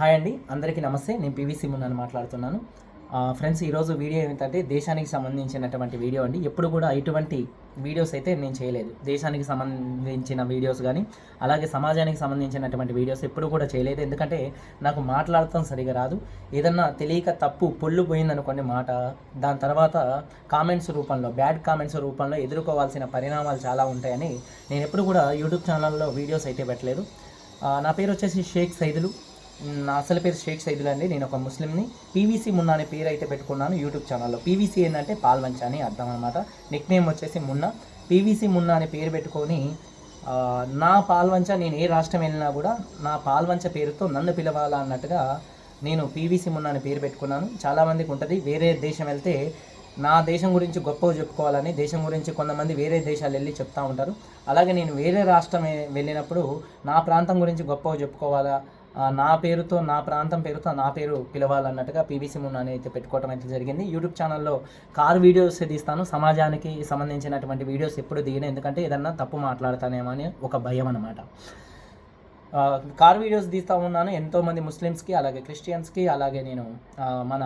Hi అండి అందరికీ నమస్తే. నేను పివిసి మున్నాను మాట్లాడుతున్నాను. ఫ్రెండ్స్ ఈరోజు వీడియో ఏంటంటే దేశానికి సంబంధించినటువంటి వీడియో అండి. ఎప్పుడు కూడా ఇటువంటి వీడియోస్ అయితే నేను చేయలేదు. దేశానికి సంబంధించిన వీడియోస్ కానీ అలాగే సమాజానికి సంబంధించినటువంటి వీడియోస్ ఎప్పుడు కూడా చేయలేదు. ఎందుకంటే నాకు మాట్లాడటం సరిగా రాదు. ఏదన్నా తెలియక తప్పు పొల్లు పోయిందనుకోండి మాట దాని తర్వాత కామెంట్స్ రూపంలో బ్యాడ్ కామెంట్స్ రూపంలో ఎదుర్కోవాల్సిన పరిణామాలు చాలా ఉంటాయని నేను ఎప్పుడు కూడా యూట్యూబ్ ఛానల్లో వీడియోస్ అయితే పెట్టలేదు. నా పేరు వచ్చేసి షేక్ సైదులు. నా అసలు పేరు షేక్ సైదుల్ అండి. నేను ఒక ముస్లింని. పీవీసీ మున్నా అనే పేరు అయితే పెట్టుకున్నాను యూట్యూబ్ ఛానల్లో. పీవీసీ ఏంటంటే పాల్వంచ అని అర్థం అనమాట నిక్ నేమ్ వచ్చేసి మున్నా. పీవీసీ మున్నా అనే పేరు పెట్టుకొని నా పాల్వంచ నేను ఏ రాష్ట్రం వెళ్ళినా కూడా నా పాల్వంచ పేరుతో నన్ను పిలవాలా అన్నట్టుగా నేను పీవీసీ మున్నా అనే పేరు పెట్టుకున్నాను. చాలామందికి ఉంటుంది. వేరే దేశం వెళ్తే నా దేశం గురించి గొప్పగా చెప్పుకోవాలని దేశం గురించి కొంతమంది వేరే దేశాలు వెళ్ళి చెప్తూ ఉంటారు. అలాగే నేను వేరే రాష్ట్రం వెళ్ళినప్పుడు నా ప్రాంతం గురించి గొప్పగా చెప్పుకోవాలా నా పేరుతో నా ప్రాంతం పేరుతో నా పేరు పిలవాలన్నట్టుగా పీవీసీ మున్నా అని అయితే పెట్టుకోవడం అయితే జరిగింది. యూట్యూబ్ ఛానల్లో కార్ వీడియోస్ తీస్తాను. సమాజానికి సంబంధించినటువంటి వీడియోస్ ఎప్పుడు దిగిన ఎందుకంటే ఏదన్నా తప్పు మాట్లాడతానేమో అని ఒక భయం అనమాట కార్ వీడియోస్ తీస్తూ ఉన్నాను. ఎంతోమంది ముస్లిమ్స్కి అలాగే క్రిస్టియన్స్కి అలాగే నేను మన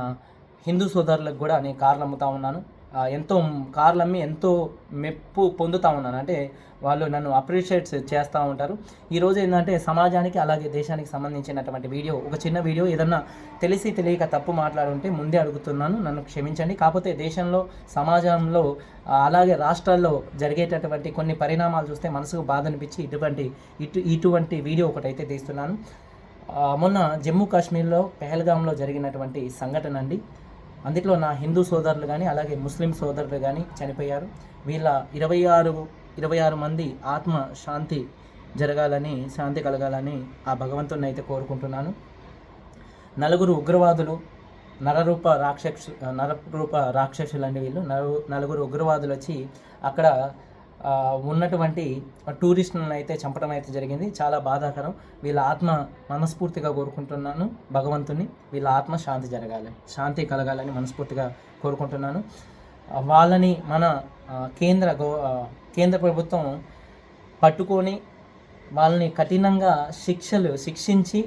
హిందూ సోదరులకు కూడా నేను కార్లు అమ్ముతూ ఉన్నాను. ఎంతో కార్లు అమ్మి ఎంతో మెప్పు పొందుతూ ఉన్నాను. అంటే వాళ్ళు నన్ను అప్రిషియేట్ చేస్తూ ఉంటారు. ఈరోజు ఏంటంటే సమాజానికి అలాగే దేశానికి సంబంధించినటువంటి వీడియో ఒక చిన్న వీడియో ఏదన్నా తెలిసి తెలియక తప్పు మాట్లాడుంటే ముందే అడుగుతున్నాను. నన్ను క్షమించండి. కాకపోతే దేశంలో సమాజంలో అలాగే రాష్ట్రాల్లో జరిగేటటువంటి కొన్ని పరిణామాలు చూస్తే మనసుకు బాధ అనిపించి ఇటువంటి ఇటు ఇటువంటి వీడియో ఒకటైతే తీస్తున్నాను. మొన్న జమ్మూ కాశ్మీర్లో పెహల్గాంలో జరిగినటువంటి సంఘటన అండి. అందులో నా హిందూ సోదరులు కానీ అలాగే ముస్లిం సోదరులు కానీ చనిపోయారు. వీళ్ళ ఇరవై ఆరు ఇరవై ఆరు మంది ఆత్మ శాంతి జరగాలని శాంతి కలగాలని ఆ భగవంతుని అయితే కోరుకుంటున్నాను. నలుగురు ఉగ్రవాదులు నరరూప రాక్షసు నరరూప రాక్షసులు అండి వీళ్ళు. నలుగురు ఉగ్రవాదులు వచ్చి అక్కడ ఉన్నటువంటి టూరిస్టులను అయితే చంపడం అయితే జరిగింది. చాలా బాధాకరం. వీళ్ళ ఆత్మ మనస్ఫూర్తిగా కోరుకుంటున్నాను భగవంతుని వీళ్ళ ఆత్మ శాంతి జరగాలి. శాంతి కలగాలని మనస్ఫూర్తిగా కోరుకుంటున్నాను. వాళ్ళని మన కేంద్ర గో కేంద్ర ప్రభుత్వం పట్టుకొని వాళ్ళని కఠినంగా శిక్షలు శిక్షించి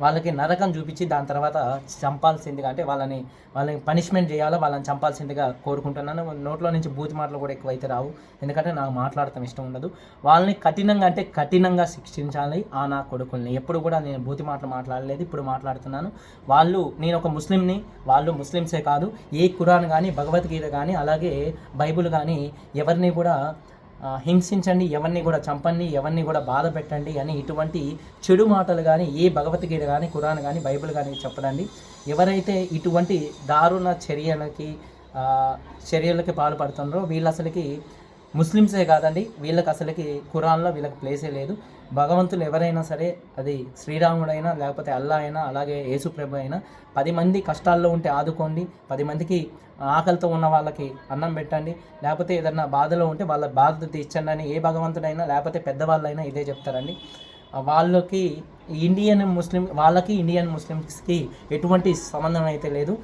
వాళ్ళకి నరకం చూపించి దాని తర్వాత చంపాల్సిందిగా అంటే వాళ్ళని వాళ్ళని పనిష్మెంట్ చేయాలో వాళ్ళని చంపాల్సిందిగా కోరుకుంటున్నాను. నోట్లో నుంచి బూతి మాటలు కూడా ఎక్కువైతే రావు. ఎందుకంటే నాకు మాట్లాడటం ఇష్టం ఉండదు. వాళ్ళని కఠినంగా అంటే కఠినంగా శిక్షించాలి. ఆ నా కొడుకుల్ని. ఎప్పుడు కూడా నేను బూతి మాటలు మాట్లాడలేదు. ఇప్పుడు మాట్లాడుతున్నాను. వాళ్ళు నేను ఒక ముస్లింని వాళ్ళు ముస్లిమ్సే కాదు. ఏ కురాన్ కానీ భగవద్గీత కానీ అలాగే బైబుల్ కానీ ఎవరిని కూడా హింసించండి ఎవరిని కూడా చంపండి ఎవరిని కూడా బాధ పెట్టండి అని ఇటువంటి చెడు మాటలు కానీ ఏ భగవద్గీత కానీ కురాన్ కానీ బైబిల్ కానీ చెప్పడండి. ఎవరైతే ఇటువంటి దారుణ చర్యలకి చర్యలకి పాల్పడుతున్నారో వీళ్ళు అసలుకి ముస్లిమ్సే కాదండి. వీళ్ళకి అసలుకి ఖురాన్లో వీళ్ళకి ప్లేసే లేదు. భగవంతులు ఎవరైనా సరే అది శ్రీరాముడైనా లేకపోతే అల్లా అయినా అలాగే యేసుప్రభు అయినా పది మంది కష్టాల్లో ఉంటే ఆదుకోండి. పది మందికి ఆకలితో ఉన్న వాళ్ళకి అన్నం పెట్టండి. లేకపోతే ఏదన్నా బాధలో ఉంటే వాళ్ళ బాధ తీర్చండి అని ఏ భగవంతుడైనా లేకపోతే పెద్దవాళ్ళైనా ఇదే చెప్తారండి. వాళ్ళకి ఇండియన్ ముస్లిం వాళ్ళకి ఇండియన్ ముస్లిమ్స్కి ఎటువంటి సంబంధం అయితే లేదు.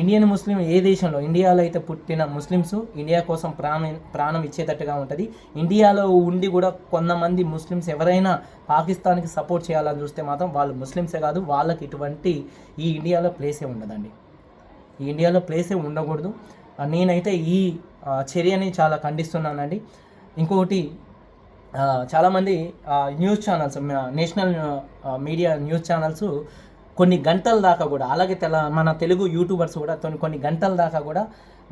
ఇండియన్ ముస్లిం ఏ దేశంలో? ఇండియాలో అయితే పుట్టిన ముస్లిమ్స్ ఇండియా కోసం ప్రాణం ప్రాణం ఇచ్చేటట్టుగా ఉంటుంది. ఇండియాలో ఉండి కూడా కొంతమంది ముస్లిమ్స్ ఎవరైనా పాకిస్తాన్కి సపోర్ట్ చేయాలని చూస్తే మాత్రం వాళ్ళు ముస్లిమ్సే కాదు వాళ్ళకి ఇటువంటి ఈ ఇండియాలో ప్లేసే ఉండదండి. ఈ ఇండియాలో ప్లేసే ఉండకూడదు. నేనైతే ఈ చర్యని చాలా ఖండిస్తున్నానండి. ఇంకొకటి చాలామంది news channels national media news channels కొన్ని గంటల దాకా కూడా అలాగే తెల మన తెలుగు యూట్యూబర్స్ కూడా కొన్ని కొన్ని గంటల దాకా కూడా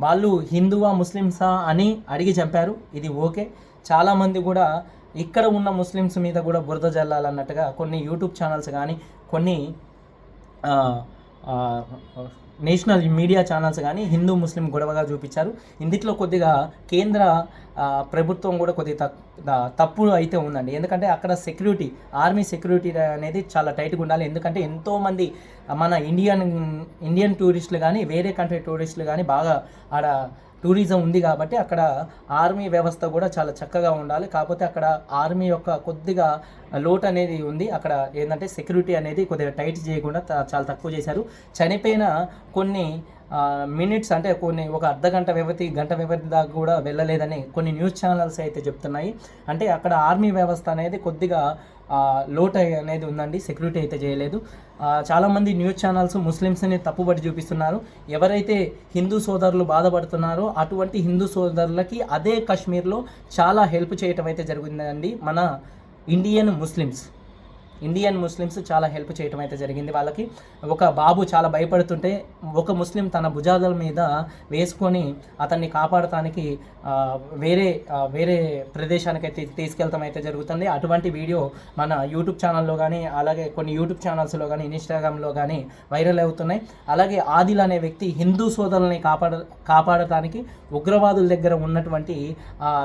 వాళ్ళు హిందువా ముస్లిమ్సా అని అడిగి చంపారు. ఇది ఓకే. చాలామంది కూడా ఇక్కడ ఉన్న ముస్లిమ్స్ మీద కూడా బురద జల్లాలన్నట్టుగా కొన్ని యూట్యూబ్ ఛానల్స్ కానీ కొన్ని నేషనల్ మీడియా ఛానల్స్ కానీ హిందూ ముస్లిం గొడవగా చూపించారు. ఇందులో కొద్దిగా కేంద్ర ప్రభుత్వం కూడా కొద్దిగా తప్పు అయితే ఉందండి. ఎందుకంటే అక్కడ సెక్యూరిటీ ఆర్మీ సెక్యూరిటీ అనేది చాలా టైట్గా ఉండాలి. ఎందుకంటే ఎంతోమంది మన ఇండియన్ ఇండియన్ టూరిస్టులు కానీ వేరే కంట్రీ టూరిస్టులు కానీ బాగా ఆడ టూరిజం ఉంది కాబట్టి అక్కడ ఆర్మీ వ్యవస్థ కూడా చాలా చక్కగా ఉండాలి. కాకపోతే అక్కడ ఆర్మీ యొక్క కొద్దిగా లోటు అనేది ఉంది. అక్కడ ఏంటంటే సెక్యూరిటీ అనేది కొద్దిగా టైట్ చేయకుండా చాలా తక్కువ చేశారు. చనిపోయిన కొన్ని మినిట్స్ అంటే కొన్ని ఒక అర్ధ గంట వ్యవధి గంట వ్యవధి దాకా కూడా వెళ్ళలేదని కొన్ని న్యూస్ ఛానల్స్ అయితే చెప్తున్నాయి. అంటే అక్కడ ఆర్మీ వ్యవస్థ అనేది కొద్దిగా ఆ, లోటు అనేది ఉందండి సెక్యూరిటీ అయితే చేయలేదు. చాలామంది న్యూస్ ఛానల్స్ ముస్లిమ్స్ని తప్పుబడి చూపిస్తున్నారు. ఎవరైతే హిందూ సోదరులు బాధపడుతున్నారో అటువంటి హిందూ సోదరులకి అదే కాశ్మీర్లో చాలా హెల్ప్ చేయటం అయితే జరిగిందండి మన ఇండియన్ ముస్లిమ్స్. ఇండియన్ ముస్లిమ్స్ చాలా హెల్ప్ చేయటం అయితే జరిగింది. వాళ్ళకి ఒక బాబు చాలా భయపడుతుంటే ఒక ముస్లిం తన భుజాల మీద వేసుకొని అతన్ని కాపాడటానికి వేరే వేరే ప్రదేశానికి అయితే తీసుకెళ్తాం అయితే జరుగుతుంది. అటువంటి వీడియో మన యూట్యూబ్ ఛానల్లో కానీ అలాగే కొన్ని యూట్యూబ్ ఛానల్స్లో కానీ ఇన్స్టాగ్రామ్లో కానీ వైరల్ అవుతున్నాయి. అలాగే ఆదిల్ అనే వ్యక్తి హిందూ సోదరుల్ని కాపాడ కాపాడటానికి ఉగ్రవాదుల దగ్గర ఉన్నటువంటి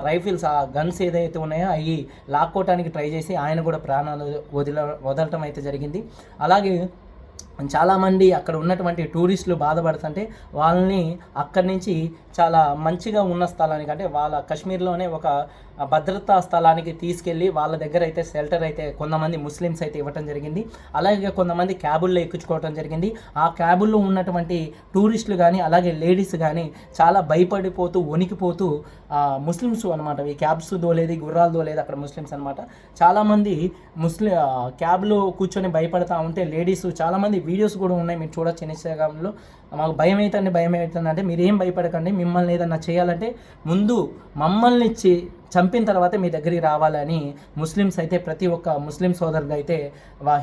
రైఫిల్స్ ఆ గన్స్ ఏదైతే ఉన్నాయో అవి లాక్కోవటానికి ట్రై చేసి ఆయన కూడా ప్రాణాలు వదిల వదలటం అయితే జరిగింది. అలాగే చాలామంది అక్కడ ఉన్నటువంటి టూరిస్టులు బాధపడుతుంటే వాళ్ళని అక్కడి నుంచి చాలా మంచిగా ఉన్న స్థలానికి అంటే వాళ్ళ కాశ్మీర్లోనే ఒక భద్రతా స్థలానికి తీసుకెళ్ళి వాళ్ళ దగ్గర అయితే షెల్టర్ అయితే కొంతమంది ముస్లిమ్స్ అయితే ఇవ్వటం జరిగింది. అలాగే కొంతమంది క్యాబుల్లో ఎక్కించుకోవటం జరిగింది. ఆ క్యాబుల్లో ఉన్నటువంటి టూరిస్టులు కానీ అలాగే లేడీస్ కానీ చాలా భయపడిపోతూ వణికిపోతూ ముస్లిమ్స్ అనమాట ఈ క్యాబ్స్ దోలేది గుర్రాలు దోలేదు అక్కడ ముస్లిమ్స్ అనమాట చాలామంది ముస్లిం క్యాబ్లో కూర్చొని భయపడతా ఉంటే లేడీస్ చాలామంది వీడియోస్ కూడా ఉన్నాయి మీరు చూడొచ్చు ఇన్స్టాగ్రామ్లో. మాకు భయం అవుతుంది భయం అవుతుంది అంటే మీరు ఏం భయపడకండి మిమ్మల్ని ఏదన్నా చేయాలంటే ముందు మమ్మల్ని చంపిన తర్వాత మీ దగ్గరికి రావాలని ముస్లిమ్స్ అయితే ప్రతి ఒక్క ముస్లిం సోదరులు అయితే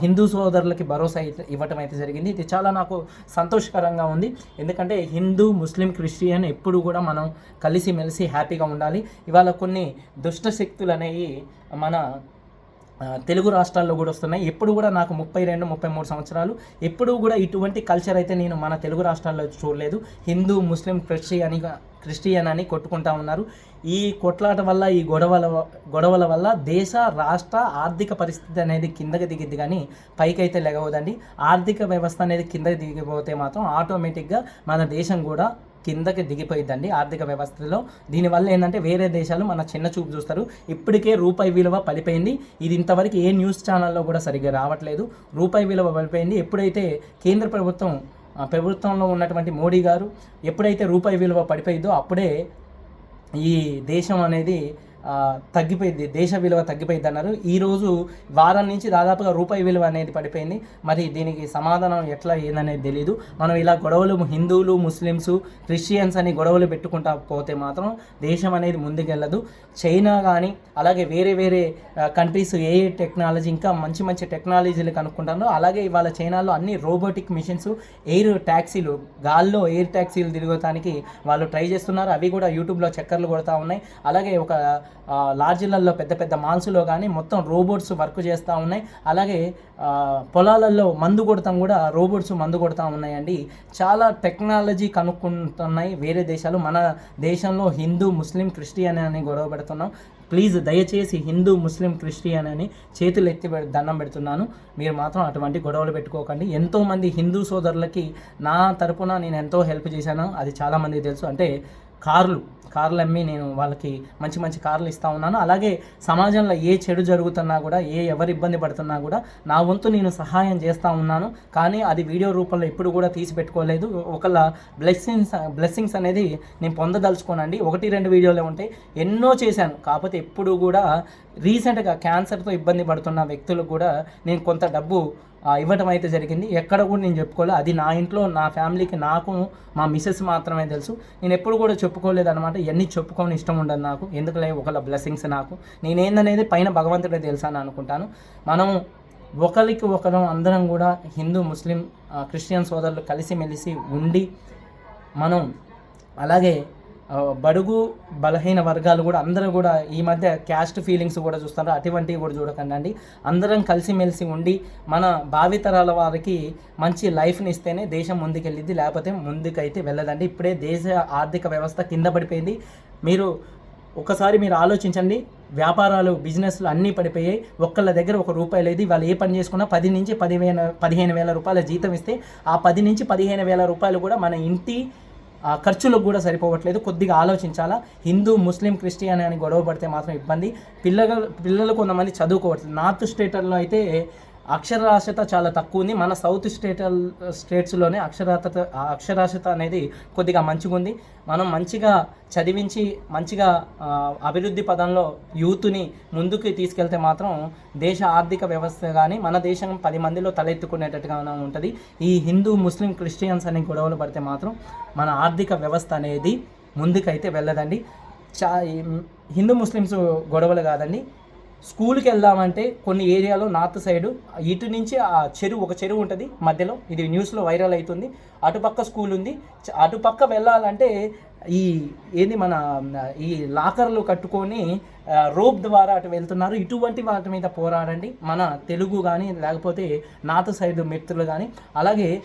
హిందూ సోదరులకి భరోసా అయితే ఇవ్వటం అయితే జరిగింది. ఇది చాలా నాకు సంతోషకరంగా ఉంది. ఎందుకంటే హిందూ ముస్లిం క్రిస్టియన్ ఎప్పుడు కూడా మనం కలిసిమెలిసి హ్యాపీగా ఉండాలి. ఇవాళ కొన్ని దుష్ట శక్తులు అనేవి మన తెలుగు రాష్ట్రాల్లో కూడా వస్తున్నాయి. ఎప్పుడు కూడా నాకు ముప్పై రెండు ముప్పై మూడు సంవత్సరాలు. ఎప్పుడు కూడా ఇటువంటి కల్చర్ అయితే నేను మన తెలుగు రాష్ట్రాల్లో చూడలేదు. హిందూ ముస్లిం క్రిస్టియన్ క్రిస్టియన్ అని కొట్టుకుంటా ఉన్నారు. ఈ కొట్లాట వల్ల ఈ గొడవల గొడవల వల్ల దేశ రాష్ట్ర ఆర్థిక పరిస్థితి అనేది కిందకి దిగిద్ది కానీ పైకి అయితే లెగవదండి ఆర్థిక వ్యవస్థ అనేది కిందకి దిగిపోతే మాత్రం ఆటోమేటిక్గా మన దేశం కూడా కిందకి దిగిపోయిందండి ఆర్థిక వ్యవస్థలో. దీనివల్ల ఏంటంటే వేరే దేశాలు మన చిన్న చూపు చూస్తారు. ఇప్పటికే రూపాయి విలువ పడిపోయింది ఇది ఇంతవరకు ఏ న్యూస్ ఛానల్లో కూడా సరిగ్గా రావట్లేదు. రూపాయి విలువ పడిపోయింది ఎప్పుడైతే కేంద్ర ప్రభుత్వం ప్రభుత్వంలో ఉన్నటువంటి మోడీ గారు ఎప్పుడైతే రూపాయి విలువ పడిపోయిందో అప్పుడే ఈ దేశం అనేది తగ్గిపోయింది దేశ విలువ తగ్గిపోయింది అన్నారు ఈరోజు వారం నుంచి దాదాపుగా రూపాయి విలువ అనేది పడిపోయింది. మరి దీనికి సమాధానం ఎట్లా ఏందనేది తెలియదు మనం ఇలా గొడవలు హిందువులు ముస్లిమ్స్ క్రిస్టియన్స్ అని గొడవలు పెట్టుకుంటా పోతే మాత్రం దేశం అనేది ముందుకెళ్ళదు. చైనా కానీ అలాగే వేరే వేరే కంట్రీస్ ఏ టెక్నాలజీ ఇంకా మంచి మంచి టెక్నాలజీలు కనుక్కుంటారో అలాగే ఇవాళ చైనాలో అన్ని రోబోటిక్ మిషన్స్ ఎయిర్ ట్యాక్సీలు గాల్లో ఎయిర్ ట్యాక్సీలు తిరగటానికి వాళ్ళు ట్రై చేస్తున్నారు. అవి కూడా యూట్యూబ్లో చక్కర్లు కొడతా ఉన్నాయి. అలాగే ఒక లాడ్జిలలో పెద్ద పెద్ద మాల్స్లో కానీ మొత్తం రోబోట్స్ వర్క్ చేస్తూ ఉన్నాయి. అలాగే పొలాలలో మందు కొడతాం కూడా రోబోట్స్ మందు కొడతా ఉన్నాయండి. చాలా టెక్నాలజీ కనుక్కుంటున్నాయి వేరే దేశాలు. మన దేశంలో హిందూ ముస్లిం క్రిస్టియన్ అని గొడవ పెడుతున్నాం. ప్లీజ్ దయచేసి హిందూ ముస్లిం క్రిస్టియన్ అని చేతులు ఎత్తి పె- దండం పెడుతున్నాను. మీరు మాత్రం అటువంటి గొడవలు పెట్టుకోకండి. ఎంతోమంది హిందూ సోదరులకి నా తరపున నేను ఎంతో హెల్ప్ చేశాను. అది చాలామందికి తెలుసు. అంటే కార్లు కార్లు అమ్మి నేను వాళ్ళకి మంచి మంచి కార్లు ఇస్తూ ఉన్నాను. అలాగే సమాజంలో ఏ చెడు జరుగుతున్నా కూడా ఏ ఎవరు ఇబ్బంది పడుతున్నా కూడా నా వంతు నేను సహాయం చేస్తూ ఉన్నాను. కానీ అది వీడియో రూపంలో ఎప్పుడు కూడా తీసి పెట్టుకోలేదు. ఒకళ్ళ బ్లెస్సింగ్స్ బ్లెస్సింగ్స్ అనేది నేను పొందదలుచుకోనండి. ఒకటి రెండు వీడియోలే ఉంటాయి. ఎన్నో చేశాను. కాకపోతే ఎప్పుడు కూడా రీసెంట్గా క్యాన్సర్తో ఇబ్బంది పడుతున్న వ్యక్తులకు కూడా నేను కొంత డబ్బు ఇవ్వటం అయితే జరిగింది. ఎక్కడ కూడా నేను చెప్పుకోలేదు అది నా ఇంట్లో నా ఫ్యామిలీకి నాకు మా మిసెస్ మాత్రమే తెలుసు. నేను ఎప్పుడు కూడా చెప్పుకోలేదు అనమాట ఇవన్నీ చెప్పుకోని ఇష్టం ఉండదు నాకు. ఎందుకులే ఒకళ్ళ బ్లెస్సింగ్స్ నాకు. నేనేందనేది పైన భగవంతుడే తెలుసా అని అనుకుంటాను. మనం ఒకరికి ఒకరం అందరం కూడా హిందూ ముస్లిం క్రిస్టియన్ సోదరులు కలిసిమెలిసి ఉండి మనం అలాగే బడుగు బలహీన వర్గాలు కూడా అందరూ కూడా ఈ మధ్య క్యాస్ట్ ఫీలింగ్స్ కూడా చూస్తారు అటువంటివి కూడా చూడకండి అండి. అందరం కలిసిమెలిసి ఉండి మన భావితరాల వారికి మంచి లైఫ్ని ఇస్తేనే దేశం ముందుకెళ్ళిద్ది లేకపోతే ముందుకైతే వెళ్ళదండి. ఇప్పుడే దేశ ఆర్థిక వ్యవస్థ కింద పడిపోయింది. మీరు ఒకసారి మీరు ఆలోచించండి. వ్యాపారాలు బిజినెస్లు అన్నీ పడిపోయాయి. ఒక్కళ్ళ దగ్గర ఒక రూపాయి లేదు. వాళ్ళు ఏ పని చేసుకున్నా పది నుంచి పదివేల పదిహేను వేల రూపాయల జీతం ఇస్తే ఆ పది నుంచి పదిహేను వేల రూపాయలు కూడా మన ఇంటి ఖర్చులకు కూడా సరిపోవట్లేదు. కొద్దిగా ఆలోచించాలా? హిందూ ముస్లిం క్రిస్టియన్ అని గొడవ పడితే మాత్రం ఇబ్బంది. పిల్లలు పిల్లలు కొంతమంది చదువుకోవట్లేదు. నార్త్ స్టేట్లలో అయితే అక్షరాస్యత చాలా తక్కువ ఉంది. మన సౌత్ స్టేట్ స్టేట్స్లోనే అక్షరాత అక్షరాస్యత అనేది కొద్దిగా మంచిగా ఉంది మనం మంచిగా చదివించి మంచిగా అభివృద్ధి పదంలో యూత్ని ముందుకు తీసుకెళ్తే మాత్రం దేశ ఆర్థిక వ్యవస్థ కానీ మన దేశం పది మందిలో తలెత్తుకునేటట్టుగా ఉంటుంది. ఈ హిందూ ముస్లిం క్రిస్టియన్స్ అనే గొడవలు పడితే మాత్రం మన ఆర్థిక వ్యవస్థ అనేది ముందుకైతే వెళ్ళదండి. చా హిందూ ముస్లిమ్స్ గొడవలు కాదండి. స్కూల్కి వెళ్దామంటే కొన్ని ఏరియాలో నార్త్ సైడ్ ఇటు నుంచి ఆ చెరువు ఒక చెరువు ఉంటుంది. మధ్యలో ఇది న్యూస్లో వైరల్ అవుతుంది. అటుపక్క స్కూల్ ఉంది. చ- అటుపక్క వెళ్ళాలంటే ఈ ఏంది మన ఈ లాకర్లు కట్టుకొని రోప్ ద్వారా అటు వెళ్తున్నారు. ఇటువంటి వాటి మీద పోరాడండి. మన తెలుగు కానీ లేకపోతే నార్త్ సైడ్ మిత్రులు కానీ అలాగే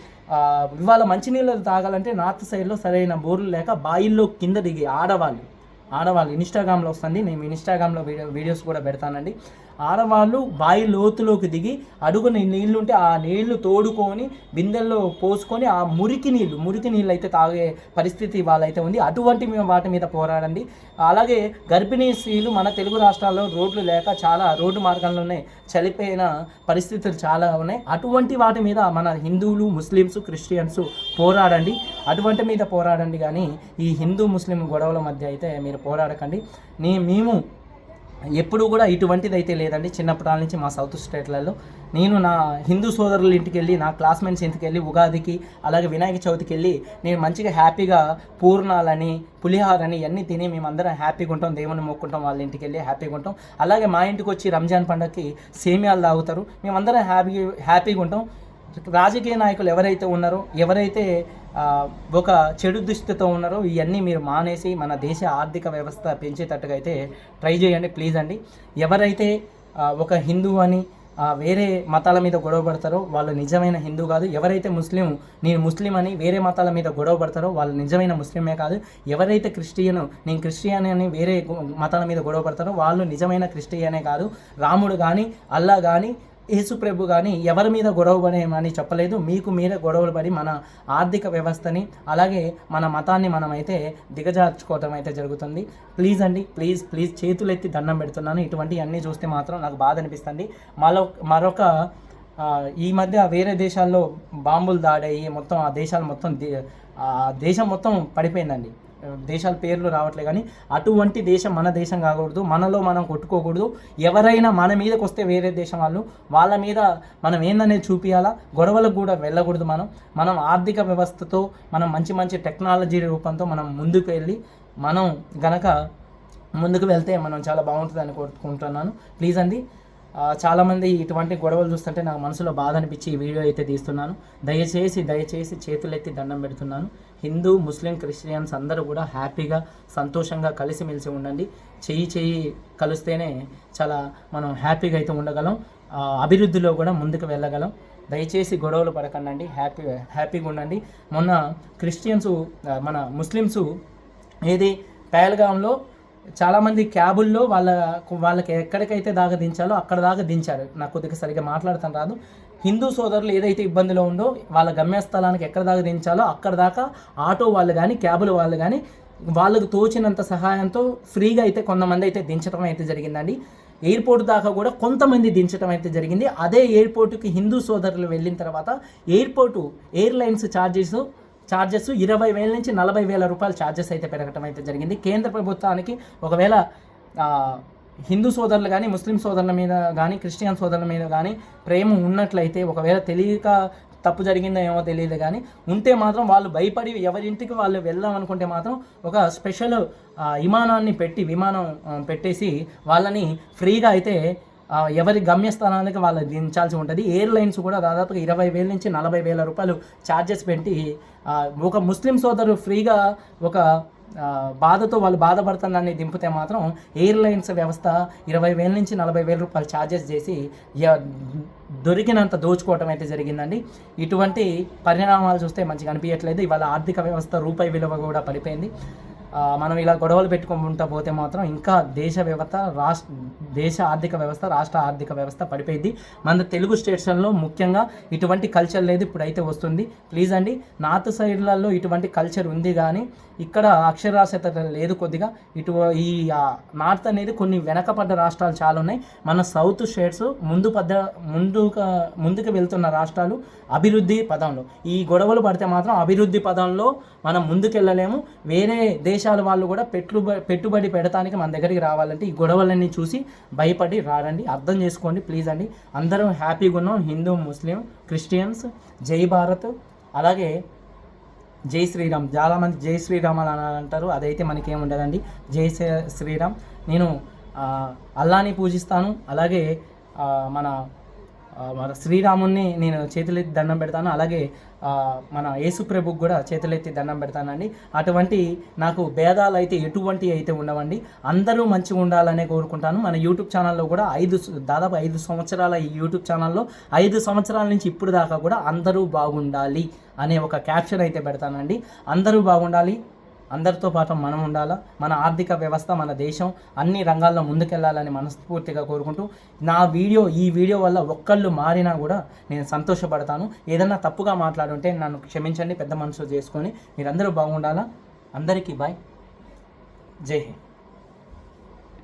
ఇవాళ మంచినీళ్ళు తాగాలంటే నార్త్ సైడ్లో సరైన బోర్లు లేక బాయిల్లో కింద దిగి ఆడవాళ్ళు. ఆడవాళ్ళు ఇన్స్టాగ్రామ్లో వస్తుంది. నేను ఇన్స్టాగ్రామ్లో వీడియో వీడియోస్ కూడా పెడతానండి. ఆడవాళ్ళు బావి లోతులోకి దిగి అడుగున నీళ్ళు ఉంటే ఆ నీళ్ళు తోడుకొని బిందెల్లో పోసుకొని ఆ మురికి నీళ్ళు మురికి నీళ్ళు అయితే తాగే పరిస్థితి వాళ్ళైతే ఉంది. అటువంటి వాటి మీద పోరాడండి. అలాగే గర్భిణీ స్త్రీలు మన తెలుగు రాష్ట్రాల్లో రోడ్లు లేక చాలా రోడ్డు మార్గంలోనే చనిపోయిన పరిస్థితులు చాలా ఉన్నాయి. అటువంటి వాటి మీద మన హిందువులు ముస్లిమ్స్ క్రిస్టియన్స్ పోరాడండి. అటువంటి మీద పోరాడండి కానీ ఈ హిందూ ముస్లిం గొడవల మధ్య అయితే మీరు పోరాడకండి. నీ మేము ఎప్పుడు కూడా ఇటువంటిది అయితే లేదండి. చిన్నప్పటి నుంచి మా సౌత్ స్టేట్లలో నేను నా హిందూ సోదరుల ఇంటికి వెళ్ళి నా క్లాస్మేట్స్ ఇంటికి వెళ్ళి ఉగాదికి అలాగే వినాయక చవితికి వెళ్ళి నేను మంచిగా హ్యాపీగా పూర్ణాలని పులిహారని ఇవన్నీ తిని మేమందరం హ్యాపీగా ఉంటాం. దేవుని మొక్కుంటాం వాళ్ళ ఇంటికి వెళ్ళి హ్యాపీగా ఉంటాం. అలాగే మా ఇంటికి వచ్చి రంజాన్ పండగకి సేమియాలు తాగుతారు. మేమందరం హ్యాపీ హ్యాపీగా ఉంటాం. రాజకీయ నాయకులు ఎవరైతే ఉన్నారో ఎవరైతే ఒక చెడు దుస్థితితో ఉన్నారో ఇవన్నీ మీరు మానేసి మన దేశ ఆర్థిక వ్యవస్థ పెంచేటట్టుగా అయితే ట్రై చేయండి ప్లీజ్ అండి. ఎవరైతే ఒక హిందూ అని వేరే మతాల మీద గొడవ పడతారో వాళ్ళు నిజమైన హిందూ కాదు. ఎవరైతే ముస్లిం నేను ముస్లిం అని వేరే మతాల మీద గొడవ పడతారో వాళ్ళు నిజమైన ముస్లిమే కాదు. ఎవరైతే క్రిస్టియన్ నేను క్రిస్టియన్ అని వేరే మతాల మీద గొడవ పడతారో వాళ్ళు నిజమైన క్రిస్టియనే కాదు. రాముడు కానీ అల్లా కానీ యేసుప్రభు కానీ ఎవరి మీద గొడవ పడేమని చెప్పలేదు. మీకు మీరే గొడవలు పడి మన ఆర్థిక వ్యవస్థని అలాగే మన మతాన్ని మనమైతే దిగజార్చుకోవటం అయితే జరుగుతుంది. ప్లీజ్ అండి ప్లీజ్ ప్లీజ్ చేతులెత్తి దండం పెడుతున్నాను. ఇటువంటి అన్నీ చూస్తే మాత్రం నాకు బాధ అనిపిస్తుంది. మరో మరొక ఈ మధ్య వేరే దేశాల్లో బాంబులు దాడాయి. మొత్తం ఆ దేశాలు మొత్తం దే- ఆ దేశం మొత్తం పడిపోయిందండి. దేశాల పేర్లు రావట్లే కానీ అటువంటి దేశం మన దేశం కాకూడదు. మనలో మనం కొట్టుకోకూడదు. ఎవరైనా మన మీదకి వస్తే వేరే దేశం వాళ్ళు వాళ్ళ మీద మనం ఏందనేది చూపించాలా గొడవలకు కూడా వెళ్ళకూడదు మనం. మనం ఆర్థిక వ్యవస్థతో మనం మంచి మంచి టెక్నాలజీ రూపంతో మనం ముందుకు వెళ్ళి మనం గనక ముందుకు వెళ్తే మనం చాలా బాగుంటుందని కోరుకుంటున్నాను. ప్లీజ్ అండి. చాలామంది ఇటువంటి గొడవలు చూస్తుంటే నాకు మనసులో బాధ అనిపించి ఈ వీడియో అయితే తీస్తున్నాను. దయచేసి దయచేసి చేతులెత్తి దండం పెడుతున్నాను. హిందూ ముస్లిం క్రిస్టియన్స్ అందరూ కూడా హ్యాపీగా సంతోషంగా కలిసిమెలిసి ఉండండి. చెయ్యి చెయ్యి కలిస్తేనే చాలా మనం హ్యాపీగా అయితే ఉండగలం. అభివృద్ధిలో కూడా ముందుకు వెళ్ళగలం. దయచేసి గొడవలు పడకండి హ్యాపీ హ్యాపీగా ఉండండి. మొన్న క్రిస్టియన్స్ మన ముస్లిమ్స్ ఏది పేల్గాంలో చాలామంది క్యాబుల్లో వాళ్ళ వాళ్ళకి ఎక్కడికైతే దాకా దించాలో అక్కడ దాకా దించారు. నాకు కొద్దిగా సరిగ్గా మాట్లాడతాను రాదు. హిందూ సోదరులు ఏదైతే ఇబ్బందిలో ఉందో వాళ్ళ గమ్యస్థలానికి ఎక్కడ దాకా దించాలో అక్కడ దాకా ఆటో వాళ్ళు కానీ క్యాబుల వాళ్ళు కానీ వాళ్ళకు తోచినంత సహాయంతో ఫ్రీగా అయితే కొంతమంది అయితే దించడం అయితే జరిగిందండి. ఎయిర్పోర్ట్ దాకా కూడా కొంతమంది దించడం అయితే జరిగింది. అదే ఎయిర్పోర్టుకి హిందూ సోదరులు వెళ్ళిన తర్వాత ఎయిర్పోర్టు ఎయిర్లైన్స్ ఛార్జెస్ ఛార్జెస్ ఇరవై వేల నుంచి నలభై వేల రూపాయల ఛార్జెస్ అయితే పెరగటం అయితే జరిగింది. కేంద్ర ప్రభుత్వానికి ఒకవేళ హిందూ సోదరులు కానీ ముస్లిం సోదరుల మీద కానీ క్రిస్టియన్ సోదరుల మీద కానీ ప్రేమ ఉన్నట్లయితే ఒకవేళ తెలియక తప్పు జరిగిందో ఏమో తెలియదు కానీ ఉంటే మాత్రం వాళ్ళు భయపడి ఎవరింటికి వాళ్ళు వెళ్దాం అనుకుంటే మాత్రం ఒక స్పెషల్ విమానాన్ని పెట్టి విమానం పెట్టేసి వాళ్ళని ఫ్రీగా అయితే ఎవరి గమ్యస్థానానికి వాళ్ళు దించాల్సి ఉంటుంది. ఎయిర్లైన్స్ కూడా దాదాపుగా ఇరవై వేల నుంచి నలభై వేల రూపాయలు ఛార్జెస్ పెట్టి ఒక ముస్లిం సోదరు ఫ్రీగా ఒక బాధతో వాళ్ళు బాధపడుతుందని దింపితే మాత్రం ఎయిర్లైన్స్ వ్యవస్థ ఇరవై వేల నుంచి నలభై వేల రూపాయలు ఛార్జెస్ చేసి దొరికినంత దోచుకోవటం అయితే జరిగిందండి. ఇటువంటి పరిణామాలు చూస్తే మంచిగా అనిపించట్లేదు. ఇవాళ ఆర్థిక వ్యవస్థ రూపాయి విలువ కూడా పడిపోయింది. మనం ఇలా గొడవలు పెట్టుకుంటా పోతే మాత్రం ఇంకా దేశ వ్యవస్థ రాష్ట్ర దేశ ఆర్థిక వ్యవస్థ రాష్ట్ర ఆర్థిక వ్యవస్థ పడిపోయింది. మన తెలుగు స్టేట్స్లో ముఖ్యంగా ఇటువంటి కల్చర్ లేదు ఇప్పుడైతే వస్తుంది. ప్లీజ్ అండి నార్త్ సైడ్లలో ఇటువంటి కల్చర్ ఉంది కానీ ఇక్కడ అక్షరాస్యత లేదు కొద్దిగా. ఇటు ఈ నార్త్ అనేది కొన్ని వెనకపడ్డ రాష్ట్రాలు చాలా ఉన్నాయి. మన సౌత్ స్టేట్స్ ముందు పద్ద ముందుగా ముందుకు వెళ్తున్న రాష్ట్రాలు అభివృద్ధి పదంలో. ఈ గొడవలు పడితే మాత్రం అభివృద్ధి పదంలో మనం ముందుకెళ్ళలేము. వేరే దేశ దేశాల వాళ్ళు కూడా పెట్టుబడి పెట్టుబడి పెడతానికి మన దగ్గరికి రావాలంటే ఈ గొడవలన్నీ చూసి భయపడి రారండి. అర్థం చేసుకోండి ప్లీజ్ అండి. అందరం హ్యాపీగా ఉన్నాం. హిందూ ముస్లిం క్రిస్టియన్స్ జై భారత్. అలాగే జై శ్రీరామ్. చాలామంది జై శ్రీరామ్ అని అంటారు. అదైతే మనకేం ఉండదండి. జై శ్రీ- శ్రీరామ్. నేను అల్లాని పూజిస్తాను. అలాగే మన శ్రీరాముణ్ణి నేను చేతులెత్తి దండం పెడతాను. అలాగే మన యేసుప్రభుకి కూడా చేతులెత్తి దండం పెడతానండి. అటువంటి నాకు భేదాలు అయితే ఎటువంటి అయితే ఉండవండి. అందరూ మంచిగా ఉండాలనే కోరుకుంటాను. మన యూట్యూబ్ ఛానల్లో కూడా ఐదు దాదాపు ఐదు సంవత్సరాల ఈ యూట్యూబ్ ఛానల్లో ఐదు సంవత్సరాల నుంచి ఇప్పుడు దాకా కూడా అందరూ బాగుండాలి అనే ఒక క్యాప్షన్ అయితే పెడతానండి. అందరూ బాగుండాలి. అందరితో పాటు మనం ఉండాలా? మన ఆర్థిక వ్యవస్థ మన దేశం అన్ని రంగాల్లో ముందుకెళ్ళాలని మనస్ఫూర్తిగా కోరుకుంటూ నా వీడియో ఈ వీడియో వల్ల ఒక్కళ్ళు మారినా కూడా నేను సంతోషపడతాను. ఏదన్నా తప్పుగా మాట్లాడుంటే నన్ను క్షమించండి పెద్ద మనసు చేసుకొని మీరందరూ బాగుండాలా? అందరికీ బాయ్. జై హింద్.